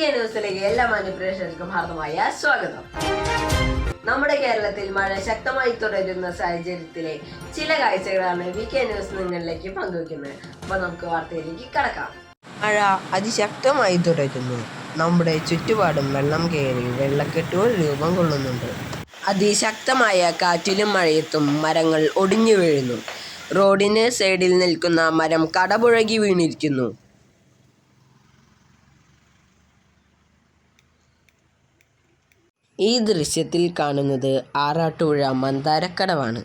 എല്ലാ മാന്യപ്രേക്ഷകർക്കും ഹാർദമായ സ്വാഗതം. നമ്മുടെ കേരളത്തിൽ മഴ ശക്തമായി തുടരുന്ന സാഹചര്യത്തിലെ ചില കാഴ്ചകളാണ് വി കെ ന്യൂസ് നിങ്ങളിലേക്ക് പങ്കുവയ്ക്കുന്നത്. അപ്പൊ നമുക്ക് വാർത്തയിലേക്ക് കടക്കാം. മഴ അതിശക്തമായി തുടരുന്നു. നമ്മുടെ ചുറ്റുപാടും വെള്ളം കയറി വെള്ളക്കെട്ടുകൾ രൂപം കൊള്ളുന്നുണ്ട്. അതിശക്തമായ കാറ്റിലും മഴയത്തും മരങ്ങൾ ഒടിഞ്ഞു വീഴുന്നു. റോഡിന് സൈഡിൽ നിൽക്കുന്ന മരം കടപുഴകി വീണിരിക്കുന്നു. ഈ ദൃശ്യത്തിൽ കാണുന്നത് ആറാട്ടുപുഴ മന്ദാരക്കടവാണ്.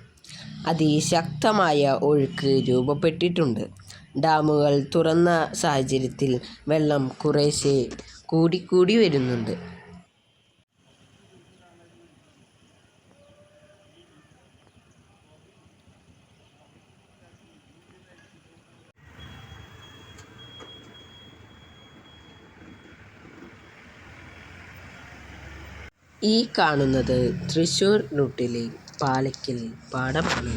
അതിശക്തമായ ഒഴുക്ക് രൂപപ്പെട്ടിട്ടുണ്ട്. ഡാമുകൾ തുറന്ന സാഹചര്യത്തിൽ വെള്ളം കുറേശ്ശെ കൂടിക്കൂടി വരുന്നുണ്ട്. ഈ കാണുന്നത് തൃശ്ശൂർ റൂട്ടിലെ പാലക്കൽ പാടമാണ്.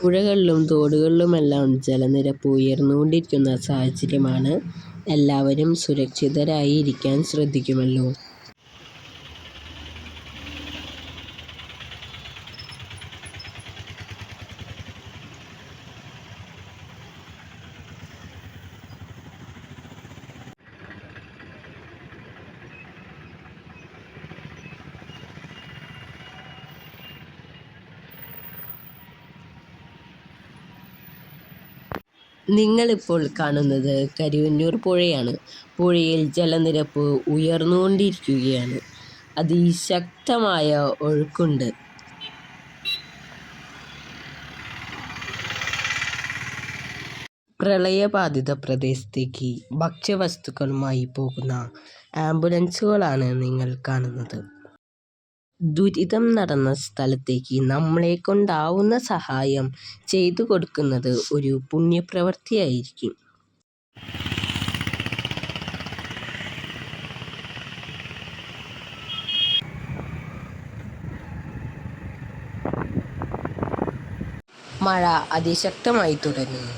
പുഴകളിലും തോടുകളിലുമെല്ലാം ജലനിരപ്പ് ഉയർന്നുകൊണ്ടിരിക്കുന്ന സാഹചര്യമാണ്. എല്ലാവരും സുരക്ഷിതരായി ഇരിക്കാൻ ശ്രദ്ധിക്കുമല്ലോ. നിങ്ങളിപ്പോൾ കാണുന്നത് കരുവന്നൂർ പുഴയാണ്. പുഴയിൽ ജലനിരപ്പ് ഉയർന്നുകൊണ്ടിരിക്കുകയാണ്. അതിശക്തമായ ഒഴുക്കുണ്ട്. പ്രളയബാധിത പ്രദേശത്തേക്ക് ഭക്ഷ്യവസ്തുക്കളുമായി പോകുന്ന ആംബുലൻസുകളാണ് നിങ്ങൾ കാണുന്നത്. ദുരിതം നടന്ന സ്ഥലത്തേക്ക് നമ്മളെ കൊണ്ടാവുന്ന സഹായം ചെയ്തു കൊടുക്കുന്നത് ഒരു പുണ്യപ്രവൃത്തിയായിരിക്കും മഴ അതിശക്തമായി തുടരുന്നു.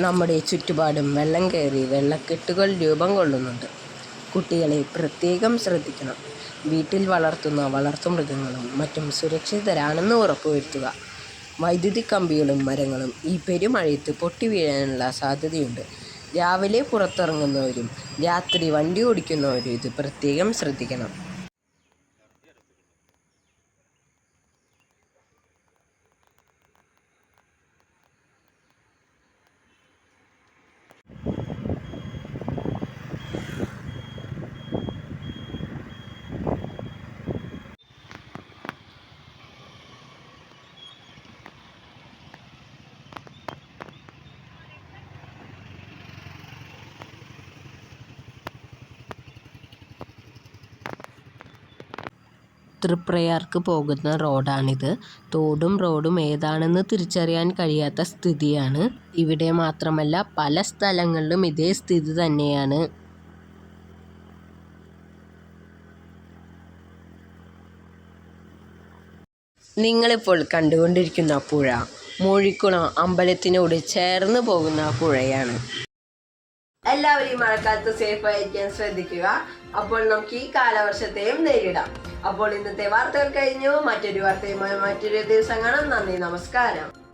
നമ്മുടെ ചുറ്റുപാടും വെള്ളം കയറി വെള്ളക്കെട്ടുകൾ രൂപം കൊള്ളുന്നുണ്ട്. കുട്ടികളെ പ്രത്യേകം ശ്രദ്ധിക്കണം. വീട്ടിൽ വളർത്തുന്ന വളർത്തുമൃഗങ്ങളും മറ്റും സുരക്ഷിതരാണെന്ന് ഉറപ്പുവരുത്തുക. വൈദ്യുതി കമ്പികളും മരങ്ങളും ഈ പെരുമഴയത്ത് പൊട്ടി വീഴാനുള്ള സാധ്യതയുണ്ട്. രാവിലെ പുറത്തിറങ്ങുന്നവരും രാത്രി വണ്ടി ഓടിക്കുന്നവരും ഇത് പ്രത്യേകം ശ്രദ്ധിക്കണം. തൃപ്രയാർക്ക് പോകുന്ന റോഡാണിത്. തോടും റോഡും ഏതാണെന്ന് തിരിച്ചറിയാൻ കഴിയാത്ത സ്ഥിതിയാണ്. ഇവിടെ മാത്രമല്ല പല സ്ഥലങ്ങളിലും ഇതേ സ്ഥിതി തന്നെയാണ്. നിങ്ങളിപ്പോൾ കണ്ടുകൊണ്ടിരിക്കുന്ന പുഴ മൂഴിക്കുളം അമ്പലത്തിനോട് ചേർന്ന് പോകുന്ന പുഴയാണ്. എല്ലാവരും ഈ മഴക്കാലത്ത് സേഫ് ആയിരിക്കാൻ ശ്രദ്ധിക്കുക. അപ്പോൾ നമുക്ക് ഈ കാലവർഷത്തെയും നേരിടാം. അപ്പോൾ ഇന്നത്തെ വാർത്തകൾ കഴിഞ്ഞു. മറ്റൊരു വാർത്തയുമായി മറ്റൊരു ദിവസം കാണാം. നന്ദി നമസ്കാരം.